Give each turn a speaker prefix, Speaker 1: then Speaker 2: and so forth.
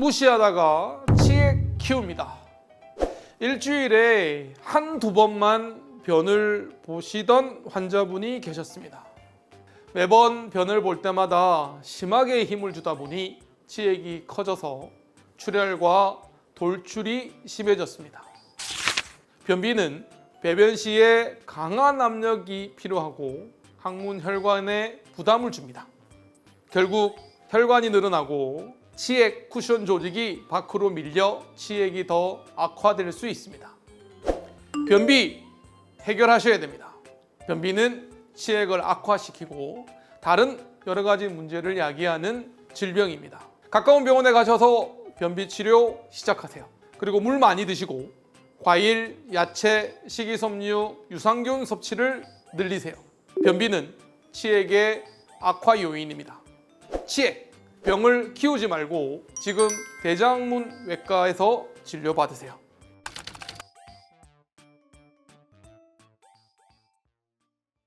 Speaker 1: 무시하다가 치액 키웁니다. 일주일에 한두 번만 변을 보시던 환자분이 계셨습니다. 매번 변을 볼 때마다 심하게 힘을 주다 보니 치액이 커져서 출혈과 돌출이 심해졌습니다. 변비는 배변 시에 강한 압력이 필요하고 항문 혈관에 부담을 줍니다. 결국 혈관이 늘어나고 치액 쿠션 조직이 밖으로 밀려 치액이 더 악화될 수 있습니다. 변비 해결하셔야 됩니다. 변비는 치액을 악화시키고 다른 여러 가지 문제를 야기하는 질병입니다. 가까운 병원에 가셔서 변비 치료 시작하세요. 그리고 물 많이 드시고 과일, 야채, 식이섬유, 유산균 섭취를 늘리세요. 변비는 치액의 악화 요인입니다. 치액 병을 키우지 말고 지금 대장문 외과에서 진료 받으세요.